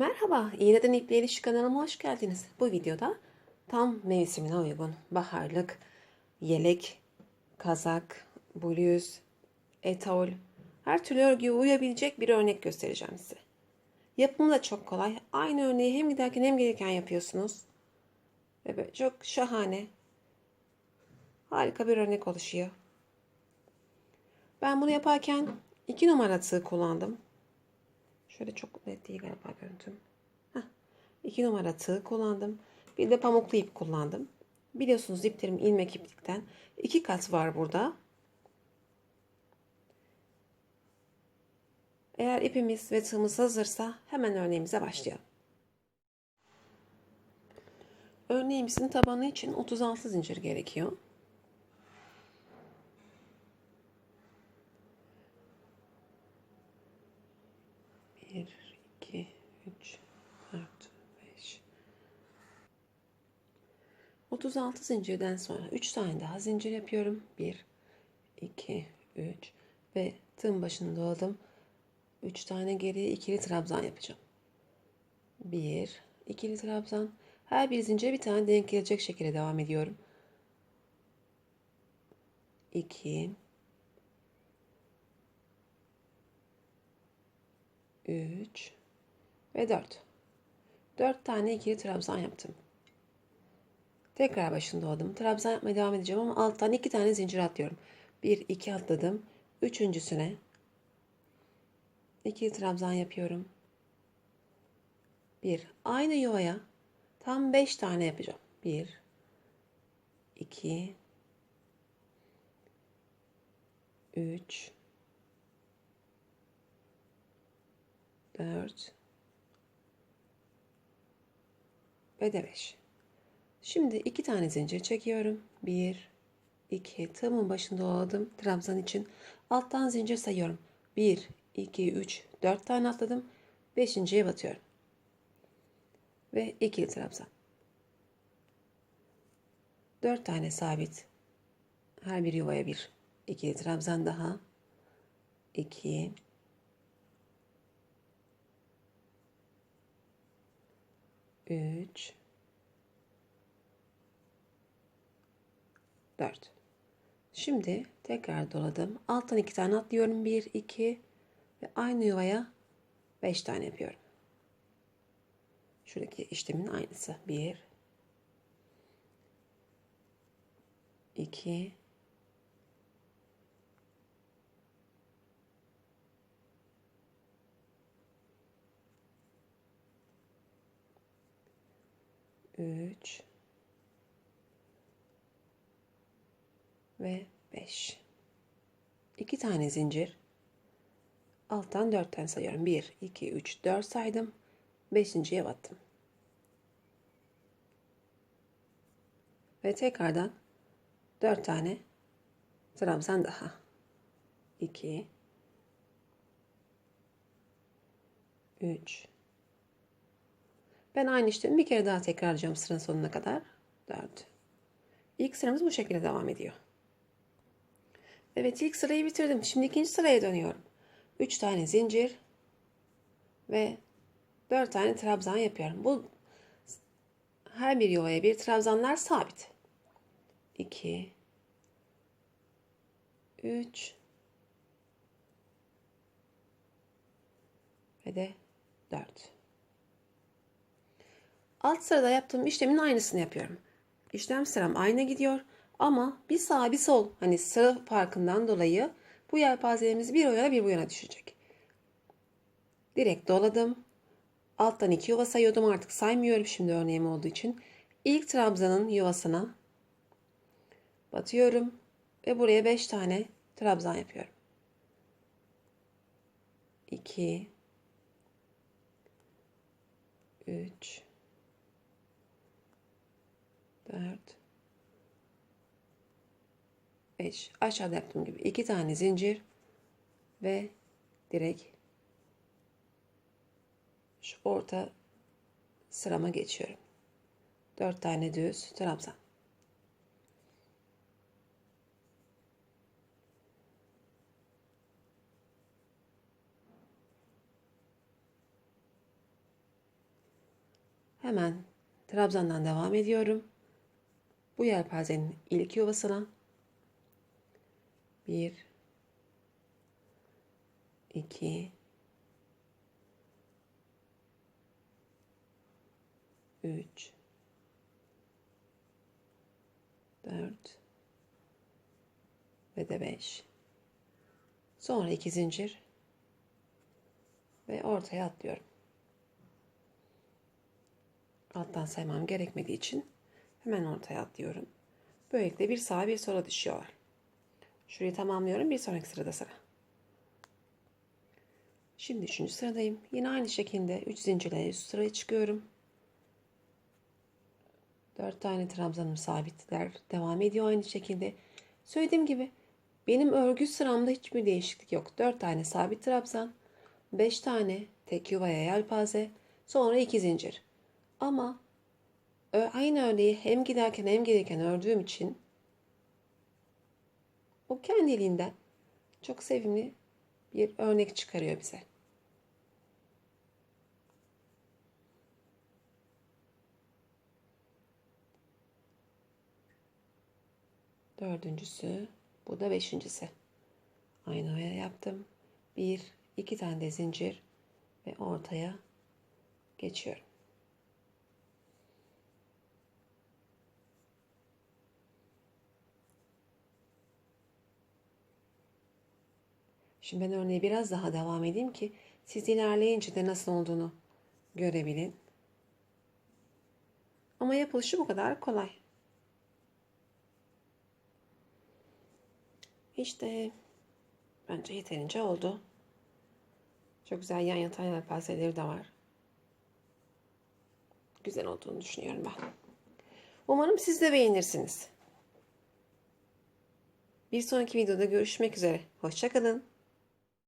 Merhaba, İğneden İpliğe İlişki kanalıma hoş geldiniz. Bu videoda tam mevsimine uygun baharlık, yelek, kazak, bluz, etol, her türlü örgüye uyabilecek bir örnek göstereceğim size. Yapımı da çok kolay. Aynı örneği hem giderken hem gelirken yapıyorsunuz. Ve böyle çok şahane, harika bir örnek oluşuyor. Ben bunu yaparken iki numara tığ kullandım. Şöyle çok net değil galiba görüntüm. Heh. İki numara tığ kullandım. Bir de pamuklu ip kullandım. Biliyorsunuz iplerim ilmek iplikten. iki kat var burada. Eğer ipimiz ve tığımız hazırsa hemen örneğimize başlayalım. Örneğimizin tabanı için 36 zincir gerekiyor. Bir, iki, üç, dört, beş. 36 zincirden sonra 3 tane daha zincir yapıyorum. 1, 2, 3 ve tığın başını doladım. 3 tane geriye ikili trabzan yapacağım. 1, ikili trabzan. Her bir zincire bir tane denk gelecek şekilde devam ediyorum. 2 3 ve 4. 4 tane ikili trabzan yaptım. Tekrar başını doladım. Trabzan yapmaya devam edeceğim ama alttan 2 tane zincir atlıyorum. 1 2 atladım. Üçüncüsüne ikili trabzan yapıyorum. 1 aynı yuvaya tam 5 tane yapacağım. 1 2 3 4 ve de 5. Şimdi iki tane zincir çekiyorum. 1 2 tığımın başında doladım trabzan için. Alttan zincir sayıyorum. 1 2 3 4 tane atladım. 5.'ye batıyorum. Ve ikili trabzan. 4 tane sabit. Her bir yuvaya bir ikili trabzan daha. 2 3 4 Şimdi tekrar doladım. Alttan iki tane atlıyorum. 1 2 ve aynı yuvaya 5 tane yapıyorum. Şuradaki işlemin aynısı. 1 2 3 ve 5. 2 tane zincir. Alttan 4 tane sayıyorum. 1, 2, 3, 4 saydım. 5.ye battım. Ve tekrardan 4 tane trabzan daha. 2 3 ben aynı işlemi bir kere daha tekrarlayacağım sıranın sonuna kadar. 4. İlk sıramız bu şekilde devam ediyor. Evet ilk sırayı bitirdim. Şimdi ikinci sıraya dönüyorum. 3 tane zincir ve 4 tane trabzan yapıyorum. Bu her bir yuvaya bir trabzanlar sabit. 2 3 ve de 4. Alt sırada yaptığım işlemin aynısını yapıyorum. İşlem sıram aynı gidiyor ama bir sağ bir sol hani sıra farkından dolayı bu yelpazelerimiz bir o yana bir bu yana düşecek. Direkt doladım. Alttan iki yuva sayıyordum artık saymıyorum şimdi örneğim olduğu için. İlk trabzanın yuvasına batıyorum ve buraya 5 tane trabzan yapıyorum. 2 3 4 5 aşağıda yaptığım gibi iki tane zincir ve direkt şu orta sırama geçiyorum. 4 tane düz trabzan. Hemen trabzandan devam ediyorum. Bu yelpazenin ilk yuvasına. Bir, iki, üç, dört. Ve de beş. Sonra iki zincir. Ve ortaya atlıyorum. Alttan saymam gerekmediği için hemen ortaya atlıyorum. Böylelikle bir sağa bir sola düşüyorlar. Şurayı tamamlıyorum. Bir sonraki sırada sıra. Şimdi üçüncü sıradayım. Yine aynı şekilde 3 zincirle üst sıraya çıkıyorum. 4 tane trabzanım sabitler. Devam ediyor aynı şekilde. Söylediğim gibi benim örgü sıramda hiçbir değişiklik yok. 4 tane sabit trabzan, 5 tane tek yuvaya yelpaze, sonra 2 zincir. Ama aynı örneği hem giderken hem gelirken ördüğüm için o kendiliğinden çok sevimli bir örnek çıkarıyor bize. Dördüncüsü, bu da beşincisi. Aynı oya yaptım. Bir, iki tane de zincir ve ortaya geçiyorum. Şimdi ben örneği biraz daha devam edeyim ki siz ilerleyince de nasıl olduğunu görebilin. Ama yapılışı bu kadar kolay. İşte bence yeterince oldu. Çok güzel yan yatan yelpazeleri de var. Güzel olduğunu düşünüyorum ben. Umarım siz de beğenirsiniz. Bir sonraki videoda görüşmek üzere. Hoşçakalın.